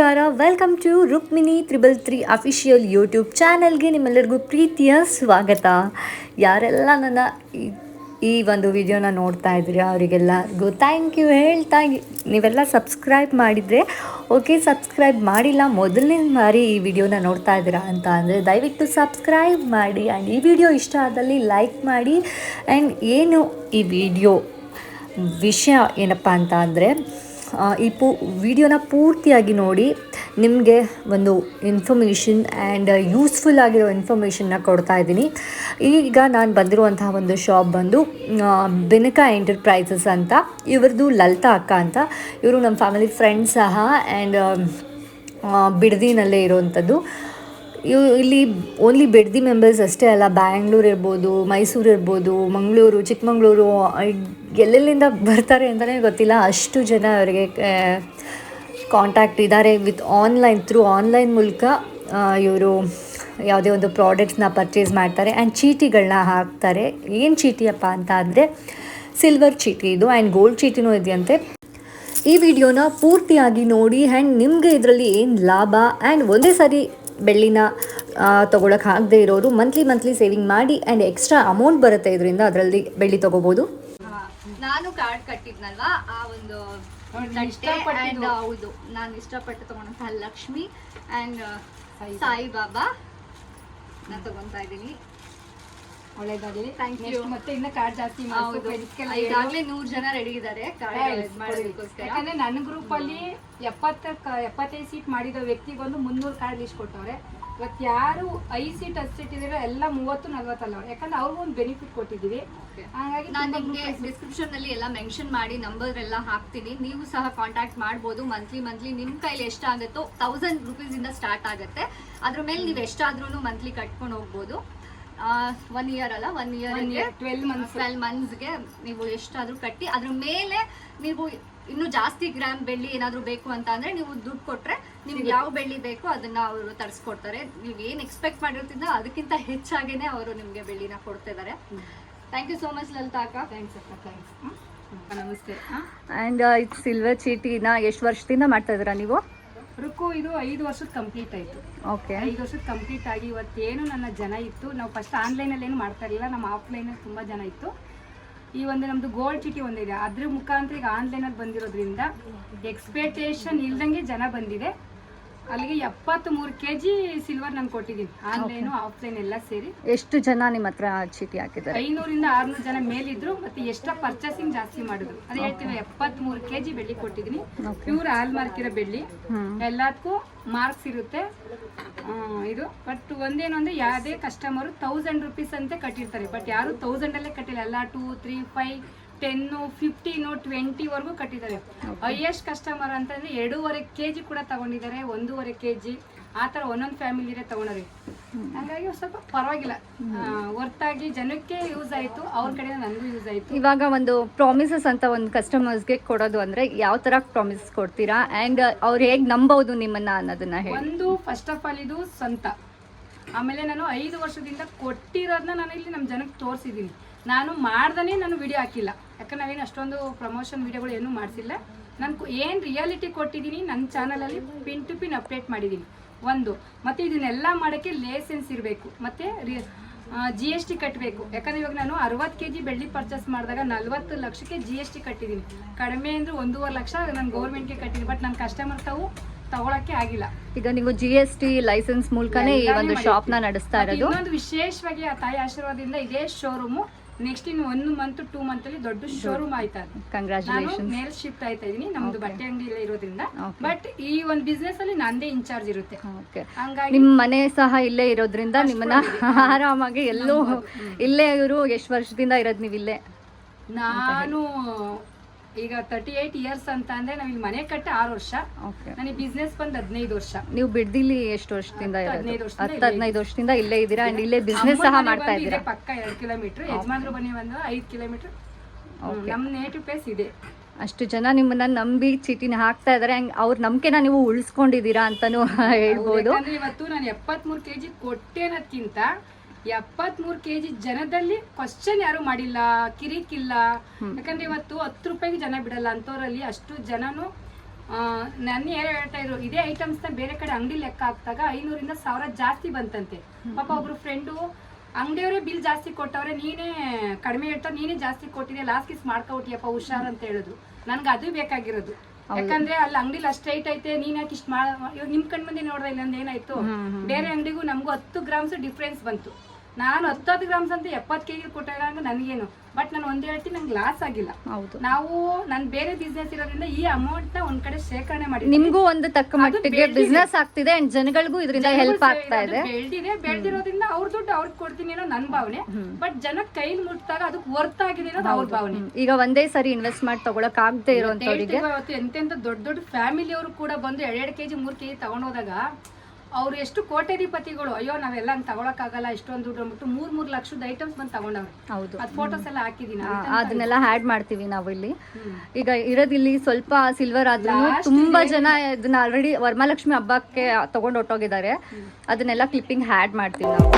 ನಮಸ್ಕಾರ. Welcome to Rukmini triple three official YouTube ಚಾನಲ್ಗೆ ನಿಮ್ಮೆಲ್ಲರಿಗೂ ಪ್ರೀತಿಯ ಸ್ವಾಗತ. ಯಾರೆಲ್ಲ ನನ್ನ ಈ- ಒಂದು ವಿಡಿಯೋನ ನೋಡ್ತಾ ಇದ್ದೀರಾ ಅವರಿಗೆಲ್ಲರಿಗೂ ಥ್ಯಾಂಕ್ ಯು ಹೇಳ್ತಾ ನೀವೆಲ್ಲ ಸಬ್ಸ್ಕ್ರೈಬ್ ಮಾಡಿದರೆ ಓಕೆ ಸಬ್ಸ್ಕ್ರೈಬ್ ಮಾಡಿಲ್ಲ, ಮೊದಲನೇ ಬಾರಿ ಈ ವಿಡಿಯೋನ ನೋಡ್ತಾ ಇದ್ದೀರಾ ಅಂತ ಅಂದರೆ ದಯವಿಟ್ಟು ಸಬ್ಸ್ಕ್ರೈಬ್ ಮಾಡಿ ಆ್ಯಂಡ್ ಈ ವಿಡಿಯೋ ಇಷ್ಟ ಆದಲ್ಲಿ ಲೈಕ್ ಮಾಡಿ ಆ್ಯಂಡ್ ಏನು ಈ ವಿಡಿಯೋ ವಿಷಯ ಏನಪ್ಪ ಅಂತ ಅಂದರೆ ಈ ಪೂ, ವಿಡಿಯೋನ ಪೂರ್ತಿಯಾಗಿ ನೋಡಿ ನಿಮಗೆ ಒಂದು ಇನ್ಫಾರ್ಮೇಷನ್ ಆ್ಯಂಡ್ ಯೂಸ್ಫುಲ್ ಆಗಿರೋ ಇನ್ಫಾರ್ಮೇಷನ್ನ ಕೊಡ್ತಾ ಇದ್ದೀನಿ. ಈಗ ನಾನು ಬಂದಿರುವಂತಹ ಒಂದು ಶಾಪ್ ಬಂದು ಬೆನಕ ಎಂಟರ್ಪ್ರೈಸಸ್ ಅಂತ ಇವ್ರದ್ದು ಲಲಿತಾ ಅಕ್ಕ ಅಂತ. ಇವರು ನಮ್ಮ ಫ್ಯಾಮಿಲಿ ಫ್ರೆಂಡ್ಸ್ ಸಹ ಆ್ಯಂಡ್ ಬಿಡದಿನಲ್ಲೇ ಇರುವಂಥದ್ದು ಇವು ಇಲ್ಲಿ ಓನ್ಲಿ ಬೆಡ್ದಿ ಮೆಂಬರ್ಸ್ ಅಷ್ಟೇ ಅಲ್ಲ ಬ್ಯಾಂಗ್ಳೂರು ಇರ್ಬೋದು ಮೈಸೂರು ಇರ್ಬೋದು ಮಂಗಳೂರು ಚಿಕ್ಕಮಂಗ್ಳೂರು ಎಲ್ಲೆಲ್ಲಿಂದ ಬರ್ತಾರೆ ಅಂತಲೇ ಗೊತ್ತಿಲ್ಲ. ಅಷ್ಟು ಜನ ಅವರಿಗೆ ಕಾಂಟ್ಯಾಕ್ಟ್ ಇದ್ದಾರೆ ವಿತ್ ಆನ್ಲೈನ್ ಥ್ರೂ ಆನ್ಲೈನ್ ಮೂಲಕ ಇವರು ಯಾವುದೇ ಒಂದು ಪ್ರಾಡಕ್ಟ್ಸ್ನ ಪರ್ಚೇಸ್ ಮಾಡ್ತಾರೆ ಆ್ಯಂಡ್ ಚೀಟಿಗಳನ್ನ ಹಾಕ್ತಾರೆ. ಏನು ಚೀಟಿಯಪ್ಪ ಅಂತ ಅಂದರೆ ಸಿಲ್ವರ್ ಚೀಟಿ ಇದು ಆ್ಯಂಡ್ ಗೋಲ್ಡ್ ಚೀಟಿನೂ ಇದೆಯಂತೆ. ಈ ವಿಡಿಯೋನ ಪೂರ್ತಿಯಾಗಿ ನೋಡಿ ಆ್ಯಂಡ್ ನಿಮಗೆ ಇದರಲ್ಲಿ ಏನು ಲಾಭ ಆ್ಯಂಡ್ ಒಂದೇ ಸಾರಿ ಬೆಳ್ಳಿನ ತೊಗೊಳಕ್ಕೆ ಆಗದೆ ಇರೋರು ಮಂತ್ಲಿ ಮಂತ್ಲಿ ಸೇವಿಂಗ್ ಮಾಡಿ ಆ್ಯಂಡ್ ಎಕ್ಸ್ಟ್ರಾ ಅಮೌಂಟ್ ಬರುತ್ತೆ ಇದರಿಂದ ಅದರಲ್ಲಿ ಬೆಳ್ಳಿ ತೊಗೋಬೋದು. ನಾನು ಕಾರ್ಡ್ ಕಟ್ಟಿದ್ನಲ್ವಾ? ಆ ಒಂದು ಹೌದು. ನಾನು ಇಷ್ಟಪಟ್ಟು ತಗೊಂಡಂತಹ ಲಕ್ಷ್ಮಿ ಅಂಡ್ ಸಾಯಿಬಾಬಾ ನಾನು ತಗೊತಾ ಇದ್ದೀನಿ. ಒಳ್ಳೇದಾಗ್ಲಿ. Thank you. ಮತ್ತೆ ಇನ್ನ ಕಾರ್ಡ್ ಜಾಸ್ತಿ ಹೌದು. ಈಗಾಗಲೇ ನೂರ್ ಜನ ರೆಡಿ ಇದ್ದಾರೆ. ಯಾಕಂದ್ರೆ ನನ್ನ ಗ್ರೂಪ್ ಅಲ್ಲಿ ಎಪ್ಪತ್ತ ಎಪ್ಪತ್ತೈದು ಸೀಟ್ ಮಾಡಿದ ವ್ಯಕ್ತಿಗೊಂದು ಮುನ್ನೂರು ಕಾರ್ಡ್ ಲಿಸ್ಟ್ ಕೊಟ್ಟವ್ರೆ. ಇವತ್ತು ಯಾರು ಐದು ಸೀಟ್ ಹತ್ತು ಸೀಟ್ ಎಲ್ಲ ಮೂವತ್ತು ನಲ್ವತ್ತಲ್ಲ ಯಾಕಂದ್ರೆ ಅವ್ರಿಗೂ ಒಂದು ಬೆನಿಫಿಟ್ ಕೊಟ್ಟಿದ್ದೀವಿ. ಹಾಗಾಗಿ ನಾನು ನಿಮಗೆ ಡಿಸ್ಕ್ರಿಪ್ಷನ್ ಅಲ್ಲಿ ಎಲ್ಲ ಮೆನ್ಷನ್ ಮಾಡಿ ನಂಬರ್ ಎಲ್ಲ ಹಾಕ್ತೀನಿ. ನೀವು ಸಹ ಕಾಂಟ್ಯಾಕ್ಟ್ ಮಾಡ್ಬೋದು. ಮಂತ್ಲಿ ಮಂತ್ಲಿ ನಿಮ್ ಕೈಲಿ ಎಷ್ಟಾಗುತ್ತೋ ತೌಸಂಡ್ ರುಪೀಸ್ ಇಂದ ಸ್ಟಾರ್ಟ್ ಆಗುತ್ತೆ. ಅದ್ರ ಮೇಲೆ ನೀವು ಎಷ್ಟಾದ್ರೂ ಮಂತ್ಲಿ ಕಟ್ಕೊಂಡು ಹೋಗ್ಬೋದು. ಒನ್ ಇಯರ್ ಅಲ್ಲ ಒನ್ ಇಯರ್ 12 months. ಟ್ವೆಲ್ ಮಂತ್ಸ್ಗೆ ನೀವು ಎಷ್ಟಾದರೂ ಕಟ್ಟಿ ಅದ್ರ ಮೇಲೆ ನೀವು ಇನ್ನು ಜಾಸ್ತಿ ಗ್ರಾಮ್ ಬೆಳ್ಳಿ ಏನಾದರೂ ಬೇಕು ಅಂತ ಅಂದ್ರೆ ನೀವು ದುಡ್ಡು ಕೊಟ್ರೆ ನಿಮ್ಗೆ ಯಾವ ಬೆಳ್ಳಿ ಬೇಕೋ ಅದನ್ನ ಅವರು ತರಿಸ್ಕೊಡ್ತಾರೆ. ನೀವು ಏನು ಎಕ್ಸ್ಪೆಕ್ಟ್ ಮಾಡಿರ್ತಿದ್ದ ಅದಕ್ಕಿಂತ ಹೆಚ್ಚಾಗೇನೆ ಅವರು ನಿಮಗೆ ಬೆಳ್ಳಿನ ಕೊಡ್ತಾ ಇದ್ದಾರೆ thank you so much Lalita ಅಕ್ಕ. ಥ್ಯಾಂಕ್ಸ್ ಅಕ್ಕ ಥ್ಯಾಂಕ್ಸ್ ನಮಸ್ತೆ? ಆ್ಯಂಡ್ ಇದು ಸಿಲ್ವರ್ ಚೀಟಿನ ಎಷ್ಟು ವರ್ಷದಿಂದ ಮಾಡ್ತಾ ಇದ್ದೀರಾ ನೀವು? ರುಕು ಇದು ಐದು ವರ್ಷದ ಕಂಪ್ಲೀಟ್ ಆಯ್ತು. ಓಕೆ ಐದು ವರ್ಷದ ಕಂಪ್ಲೀಟ್ ಆಗಿ ಇವತ್ತೇನು ನನ್ನ ಜನ ಇತ್ತು. ನಾವು ಫಸ್ಟ್ ಆನ್ಲೈನಲ್ಲಿ ಏನು ಮಾಡ್ತಾ ಇರಲಿಲ್ಲ ನಮ್ಮ ಆಫ್ಲೈನಲ್ಲಿ ತುಂಬ ಜನ ಇತ್ತು. ಈ ಒಂದು ನಮ್ಮದು ಗೋಲ್ಡ್ ಚೀಟಿ ಒಂದಿದೆ. ಅದ್ರ ಮುಖಾಂತರ ಈಗ ಆನ್ಲೈನಲ್ಲಿ ಬಂದಿರೋದ್ರಿಂದ ಎಕ್ಸ್ಪೆಕ್ಟೇಷನ್ ಇಲ್ದಂಗೆ ಜನ ಬಂದಿದೆ. ಅಲ್ಲಿಗೆ ಎಪ್ಪತ್ತ್ ಮೂರ್ ಕೆ ಜಿ ಸಿಲ್ವರ್ ನಾನು ಕೊಟ್ಟಿದ್ದೀನಿ. ಆನ್ಲೈನ್ ಆಫ್ಲೈನ್ ಎಲ್ಲ ಸೇರಿ. ಎಷ್ಟು ಜನ ನಿಮ್ಮ ಹತ್ರ ಚೀಟಿ ಹಾಕಿದ್ದಾರೆ? ಐನೂರಿಂದ ಆರ್ನೂರು ಜನ ಮೇಲಿದ್ರು ಮತ್ತೆ ಎಷ್ಟ ಪರ್ಚೇಸಿಂಗ್ ಜಾಸ್ತಿ ಮಾಡಿದ್ರು. ಅದೇ ಹೇಳ್ತೀವಿ ಎಪ್ಪತ್ತ್ ಮೂರ್ ಕೆ ಜಿ ಬೆಳ್ಳಿ ಕೊಟ್ಟಿದ್ದೀನಿ. ಪ್ಯೂರ್ ಹಾಲ್ ಮಾರ್ಕ್ ಇರೋ ಬೆಳ್ಳಿ. ಎಲ್ಲದಕ್ಕೂ ಮಾರ್ಕ್ಸ್ ಇರುತ್ತೆ. ಇದು. ಬಟ್ ಒಂದೇನು ಅಂದ್ರೆ ಯಾವುದೇ ಕಸ್ಟಮರು ತೌಸಂಡ್ ರುಪೀಸ್ ಅಂತ ಕಟ್ಟಿರ್ತಾರೆ. ಬಟ್ ಯಾರು ತೌಸಂಡ್ ಅಲ್ಲೇ ಕಟ್ಟಿಲ್ಲ. ಎಲ್ಲ two three five ten fifteen ಟ್ವೆಂಟಿವರೆಗೂ ಕಟ್ಟಿದ್ದಾರೆ. ಹೈಯೆಸ್ಟ್ ಕಸ್ಟಮರ್ ಅಂತಂದರೆ ಎರಡೂವರೆ ಕೆ ಜಿ ಕೂಡ ತಗೊಂಡಿದ್ದಾರೆ ಒಂದೂವರೆ ಕೆ ಜಿ ಆ ಥರ ಒಂದೊಂದು ಫ್ಯಾಮಿಲಿರೇ ತೊಗೊಂಡ್ರಿ ಹಾಗಾಗಿ ಸ್ವಲ್ಪ ಪರವಾಗಿಲ್ಲ. ಹೊರ್ತಾಗಿ ಜನಕ್ಕೆ ಯೂಸ್ ಆಯಿತು ಅವ್ರ ಕಡೆ ನನಗೂ ಯೂಸ್ ಆಯಿತು. ಇವಾಗ ಒಂದು ಪ್ರಾಮಿಸಸ್ ಅಂತ ಒಂದು ಕಸ್ಟಮರ್ಸ್ಗೆ ಕೊಡೋದು ಅಂದರೆ ಯಾವ ಥರ ಪ್ರಾಮಿಸಸ್ ಕೊಡ್ತೀರಾ? ಆ್ಯಂಡ್ ಅವ್ರು ಹೇಗೆ ನಂಬೋದು ನಿಮ್ಮನ್ನು ಅನ್ನೋದನ್ನ ಹೇಳಿ. ಒಂದು ಫಸ್ಟ್ ಆಫ್ ಆಲ್ ಇದು ಸ್ವಂತ. ಆಮೇಲೆ ನಾನು ಐದು ವರ್ಷದಿಂದ ಕೊಟ್ಟಿರೋದನ್ನ ನಾನು ಇಲ್ಲಿ ನಮ್ಮ ಜನಕ್ಕೆ ತೋರಿಸಿದ್ದೀನಿ. ನಾನು ಮಾಡ್ದೇ ನಾನು ವಿಡಿಯೋ ಹಾಕಿಲ್ಲ. ಯಾಕಂದ್ರೆ ನಾವೇನು ಅಷ್ಟೊಂದು ಪ್ರಮೋಷನ್ ವಿಡಿಯೋಗಳು ಏನೂ ಮಾಡಿಸಿಲ್ಲ. ನಾನು ಏನು ರಿಯಾಲಿಟಿ ಕೊಟ್ಟಿದ್ದೀನಿ ನನ್ನ ಚಾನಲಲ್ಲಿ ಪಿನ್ ಟು ಪಿನ್ ಅಪ್ಡೇಟ್ ಮಾಡಿದ್ದೀನಿ. ಒಂದು, ಮತ್ತು ಇದನ್ನೆಲ್ಲ ಮಾಡೋಕ್ಕೆ ಲೈಸೆನ್ಸ್ ಇರಬೇಕು. ಮತ್ತು ಜಿ ಎಸ್ ಟಿ ಕಟ್ಟಬೇಕು ಯಾಕಂದ್ರೆ ಇವಾಗ ನಾನು ಅರವತ್ತು ಕೆ ಜಿ ಬೆಳ್ಳಿ ಪರ್ಚೇಸ್ ಮಾಡಿದಾಗ ನಲ್ವತ್ತು ಲಕ್ಷಕ್ಕೆ ಜಿ ಎಸ್ ಟಿ ಕಟ್ಟಿದ್ದೀನಿ. ಕಡಿಮೆ ಅಂದರೆ ಒಂದೂವರೆ ಲಕ್ಷ ನಾನು ಗೌರ್ಮೆಂಟ್ಗೆ ಕಟ್ಟಿದ್ದೀನಿ. ಬಟ್ ನನ್ನ ಕಸ್ಟಮರ್ ತಾವು ತಗೊಳಕ್ಕೆ ಆಗಿಲ್ಲ. ಈಗ ನೀವು ಜಿ ಎಸ್ ಟಿ ಲೈಸೆನ್ಸ್ ಮೂಲಕನೇ ಈ ಒಂದು ಶಾಪ್ನ ನಡೆಸ್ತಾ ಇರೋದು. ಇನ್ನೊಂದು ವಿಶೇಷವಾಗಿ ಆ ತಾಯಿ ಆಶೀರ್ವಾದದಿಂದ ಇದೇ showroom next in one month two month ಅಲ್ಲಿ ದೊಡ್ಡ ಶೋರೂಮ್ ಆಯ್ತಾ ಕಂಗ್ರಾಚುಲೇಷನ್ ಮೇಲ್ ಶಿಫ್ಟ್ ಆಯ್ತಾ ಇದೀನಿ ನಮ್ದು ಬಟ್ಟೆ ಅಂಗಡಿ ಇಲ್ಲ ಇರೋದ್ರಿಂದ. ಬಟ್ ಈ ಒಂದು ಬಿಸ್ನೆಸ್ ಅಲ್ಲಿ ನಂದೇ ಇನ್ಚಾರ್ಜ್ ಇರುತ್ತೆ. ಹಂಗಾಗಿ ನಿಮ್ ಮನೆ ಸಹ ಇಲ್ಲೇ ಇರೋದ್ರಿಂದ ನಿಮ್ಮನ್ನ ಆರಾಮಾಗಿ ಎಲ್ಲೂ ಇಲ್ಲೇ ಇವರು ಎಷ್ಟು ವರ್ಷದಿಂದ ಇರೋದು ನೀವು ಇಲ್ಲೇ ನಾನು ಈಗ ತರ್ಟಿ ಏಟ್ ಇಯರ್ಸ್ ಅಂತ ಅಂದ್ರೆ ನಾವ್ ಇಲ್ಲಿ ಮನೆ ಕಟ್ಟೆ ಆರು ವರ್ಷ. ಓಕೆ ನನಗೆ ಬಿಸ್ನೆಸ್ ಬಂದ್ ಹದಿನೈದು ವರ್ಷ. ನೀವು ಬಿಡ್ದಿಲಿ ಎಷ್ಟು ವರ್ಷದಿಂದ ಹತ್ತು, ಹದಿನೈದು ವರ್ಷದಿಂದ ಹತ್ತು ಹದಿನೈದು ವರ್ಷದಿಂದ ಇಲ್ಲೇ ಇದ್ದೀರಾ? ಅಂಡ್ ಇಲ್ಲೇ ಬಿಸ್ನೆಸ್ ಸಹ ಅಮ್ಮನ್ ಮನೆ ಮಾಡ್ತಾ ಬಂದು ಇದ್ದೀರಾ? ಇದೆ ಪಕ್ಕ ಎರಡು ಕಿಲೋಮೀಟರ್ ಯಜಮಾನ್ರು ಬನ್ನಿ ಬಂದು ಐದು ಕಿಲೋಮೀಟರ್ ನಮ್ಮ ನೇಟಿವ್ ಪ್ಲೇಸ್ ಇದೆ. ಅಷ್ಟು ಜನ ನಿಮ್ಮನ್ನ ನಂಬಿ ಚೀಟಿನ ಹಾಕ್ತಾ ಇದಾರೆ. ಹಂಗ್ ಅವ್ರ ನಂಬಿಕೆನ ನೀವು ಉಳಿಸ್ಕೊಂಡಿದ್ದೀರಾ ಅಂತಾನು ಹೇಳ್ಬೋದು. ಯಾಕಂದ್ರೆ ಇವತ್ತು ನಾನು ಎಪ್ಪತ್ಮೂರು ಕೆಜಿ ಕೊಟ್ಟೇನದ್ಕಿಂತ ಎಪ್ಪತ್ಮೂರು ಕೆಜಿ ಜನದಲ್ಲಿ ಕ್ವಶನ್ ಯಾರು ಮಾಡಿಲ್ಲ ಕಿರಿಕಿಲ್ಲ. ಯಾಕಂದ್ರೆ ಇವತ್ತು ಹತ್ತು ರೂಪಾಯಿಗೆ ಜನ ಬಿಡಲ್ಲ ಅಂತವ್ರಲ್ಲಿ ಅಷ್ಟು ಜನನು ನನ್ನ ಏನು ಹೇಳ್ತಾ ಇದ್ರು ಇದೇ ಐಟಮ್ಸ್ನ ಬೇರೆ ಕಡೆ ಅಂಗಡಿ ಲೆಕ್ಕ ಹಾಕ್ದಾಗ ಐನೂರಿಂದ ಸಾವಿರ ಜಾಸ್ತಿ ಬಂತಂತೆ. ಪಾಪ ಒಬ್ರು ಫ್ರೆಂಡು ಅಂಗಡಿಯವರೇ ಬಿಲ್ ಜಾಸ್ತಿ ಕೊಟ್ಟವ್ರೆ ನೀನೇ ಕಡಿಮೆ ಹೇಳ್ತಾ ನೀನೇ ಜಾಸ್ತಿ ಕೊಟ್ಟಿದೆ ಲಾಸ್ಟ್ ಕಿಸ್ ಮಾಡ್ಕೊಟ್ಟಿಯಪ್ಪ ಹುಷಾರ್ ಅಂತ ಹೇಳಿದ್ರು ನನ್ಗೆ ಅದು ಬೇಕಾಗಿರೋದು. ಯಾಕಂದ್ರೆ ಅಲ್ಲಿ ಅಂಗಡಿಲಿ ಅಷ್ಟು ರೈಟ್ ಐತೆ ನೀನ್ ಯಾಕೆ ಇಷ್ಟ ಇವಾಗ ನಿಮ್ ಕಣ್ ಮುಂದೆ ಇಲ್ಲ ಏನಾಯ್ತು? ಬೇರೆ ಅಂಗಡಿಗೂ ನಮಗೂ ಹತ್ತು ಗ್ರಾಮ್ಸ್ ಡಿಫ್ರೆನ್ಸ್ ಬಂತು. ನಾನು ಹತ್ತತ್ತು ಗ್ರಾಮ್ಸ್ ಅಂತ ಎಪ್ಪತ್ತು ಕೆ ಜಿ ಕೊಟ್ಟಾಗ ನನಗೇನು. ಬಟ್ ನಾನು ಒಂದ್ ಹೇಳ್ತೀನಿ ನಂಗೆ ಲಾಸ್ ಆಗಿಲ್ಲ. ಹೌದು. ನಾವು ನನ್ ಬೇರೆ ಬಿಸ್ನೆಸ್ ಇರೋದ್ರಿಂದ ಈ ಅಮೌಂಟ್ನ ಒಂದ್ ಕಡೆ ಶೇಖರಣೆ ಮಾಡಿ ನಿಮ್ಗೂ ಒಂದು ತಕ್ಕ ಮಟ್ಟಿಗೆ ಬಿಸ್ನೆಸ್ ಆಗ್ತಿದೆ ಅಂಡ್ ಜನಗಳಿಗೂ ಇದರಿಂದ ಹೆಲ್ಪ್ ಆಗ್ತಾ ಇದೆ. ಬೆಳ್ದಿದೆ. ಬೆಳ್ದಿರೋದ್ರಿಂದ ಅವ್ರ ದುಡ್ಡು ಅವ್ರಿಗೆ ಕೊಡ್ತೀನಿ ಅನ್ನೋ ನನ್ ಭಾವನೆ. ಬಟ್ ಜನಕ್ಕೆ ಕೈ ಮುಟ್ಟಾಗ ಅದಕ್ಕೆ ವರ್ತ್ ಆಗಿದೆ ಅನ್ನೋದು ಅವ್ರ ಭಾವನೆ. ಈಗ ಒಂದೇ ಸರಿ ಇನ್ವೆಸ್ಟ್ ಮಾಡಿ ತಗೊಳಕ್ ಆಗದೆ ಇರೋಂಥವ್ರಿಗೆ. ಎಂತೆಂತ ದೊಡ್ಡ ದೊಡ್ಡ ಫ್ಯಾಮಿಲಿ ಅವರು ಕೂಡ ಬಂದು ಎರಡೆರಡು ಕೆಜಿ ಮೂರ್ ಕೆಜಿ ತಗೊಂಡೋದಾಗ ಅವ್ರು ಎಷ್ಟು ಕೋಟ್ಯಾಧಿಪತಿಗಳು? ಅಯ್ಯೋ ನಾವೆಲ್ಲ ಹಂಗ್ ತಗೊಳಕ್ಕಾಗಲ್ಲ ಇಷ್ಟೊಂದು ದುಡ್ಡು ಅಂದ್ಬಿಟ್ಟು ಮೂರ್ ಮೂರ್ ಲಕ್ಷದ ಐಟಮ್ಸ್ ಬಂದು ತಗೊಂಡವ್ರೆ. ಹೌದು. ಅದ್ ಫೋಟೋಸ್ ಎಲ್ಲ ಹಾಕಿದೀನಿ ಅದನ್ನೆಲ್ಲ ಹ್ಯಾಡ್ ಮಾಡ್ತೀವಿ ನಾವು ಇಲ್ಲಿ. ಈಗ ಇರೋದಿಲ್ಲಿ ಸ್ವಲ್ಪ ಸಿಲ್ವರ್ ಆದ್ರೂ ತುಂಬಾ ಜನ ಇದನ್ನ ಆಲ್ರೆಡಿ ವರಮಹಾಲಕ್ಷ್ಮಿ ಹಬ್ಬಕ್ಕೆ ತಗೊಂಡು ಹೊಟ್ಟೋಗಿದ್ದಾರೆ ಅದನ್ನೆಲ್ಲ ಕ್ಲಿಪ್ಪಿಂಗ್ ಹ್ಯಾಡ್ ಮಾಡ್ತೀವಿ ನಾವು.